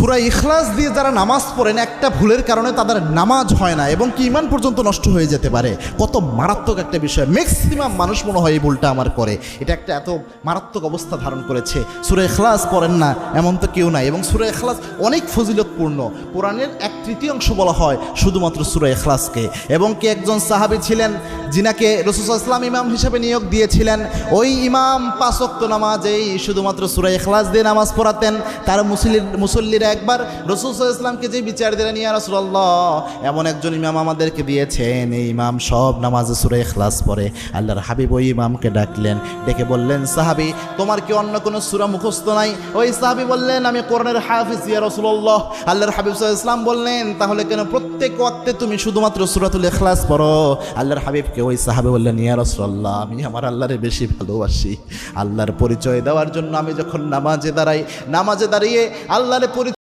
সুরা ইখলাস দিয়ে যারা নামাজ পড়েন, একটা ভুলের কারণে তাদের নামাজ হয় না এবং কি ইমান পর্যন্ত নষ্ট হয়ে যেতে পারে। কত মারাত্মক একটা বিষয়। ম্যাক্সিমাম মানুষ মনে হয় এই ভুলটা আমার করে। এটা একটা এত মারাত্মক অবস্থা ধারণ করেছে। সুরা ইখলাস পড়েন না, এমন তো কেউ নাই এবং সুরা ইখলাস অনেক ফজিলতপূর্ণ। কোরআনের এক তৃতীয়াংশ বলা হয় শুধুমাত্র সুরা ইখলাসকে। এবং কি একজন সাহাবি ছিলেন যিনাকে রসুল ইসলাম ইমাম হিসেবে নিয়োগ দিয়েছিলেন, ওই ইমাম পাঁচক্ত নামাজেই শুধুমাত্র সুরাই ইখলাস দিয়ে নামাজ পড়াতেন। তার মুসলির মুসল্লিরা একবার রসুল ইসলামকে যে বিচার দিলেন, ইয়া রসুল্লাহ এমন একজন ইমাম আমাদেরকে দিয়েছেন। এই ইমাম সব নামাজে সুরাই ইখলাস পড়ে। আল্লাহর হাবিব ওই ইমামকে ডাকলেন, ডেকে বললেন, সাহাবি, তোমার কি অন্য কোনো সুরা মুখস্থ নাই? ওই সাহাবি বললেন, আমি কোরআনের হাফিজ, ইয়া রসুল্লাহ আল্লাহর হাবিব ইসলাম বললেন, তাহলে কেন প্রত্যেক ওয়াক্তে তুমি শুধুমাত্র সুরাতুল ইখলাস পড়ো? আল্লাহর হাবিবকে ওই সাহাবে বললেন, ইয়া রসুল্লাহ আমি আমার আল্লাহরে বেশি ভালোবাসি। আল্লাহর পরিচয় দেওয়ার জন্য আমি যখন নামাজে দাঁড়াই, নামাজে দাঁড়িয়ে আল্লাহরে পরি